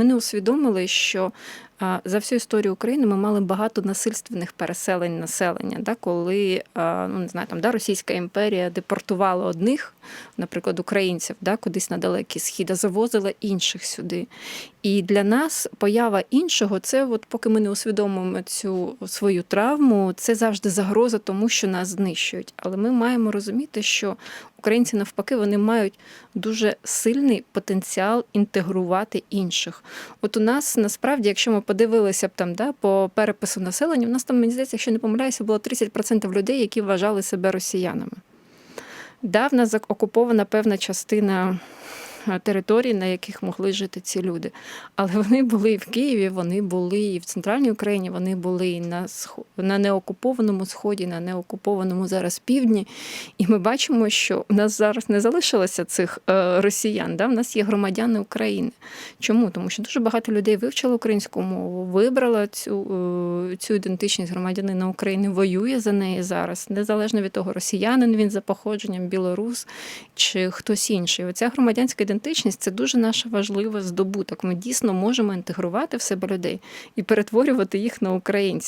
Ми не усвідомили, що за всю історію України ми мали багато насильственних переселень населення, да, коли ну, не знаю, там, да, Російська імперія депортувала одних, наприклад, українців, да, кудись на далекий схід, а завозила інших сюди. І для нас поява іншого, це от поки ми не усвідомимо цю свою травму, це завжди загроза тому, що нас знищують. Але ми маємо розуміти, що українці навпаки вони мають дуже сильний потенціал інтегрувати інших. От у нас насправді, якщо ми подивилися б там да, по перепису населення, у нас там, мені здається, якщо не помиляюся, було 30% людей, які вважали себе росіянами. Да, в окупована певна частина територій, на яких могли жити ці люди. Але вони були і в Києві, вони були і в центральній Україні, вони були і на на неокупованому сході, на неокупованому зараз півдні. І ми бачимо, що у нас зараз не залишилося цих е, росіян. Да? В нас є громадяни України. Чому? Тому що дуже багато людей вивчили українську мову, вибрала цю, е, цю ідентичність громадянина України, воює за неї зараз, незалежно від того, росіянин він за походженням, білорус чи хтось інший. Оця громадянська ідентичність це дуже наша важлива здобуток. Ми дійсно можемо інтегрувати в себе людей і перетворювати їх на українців.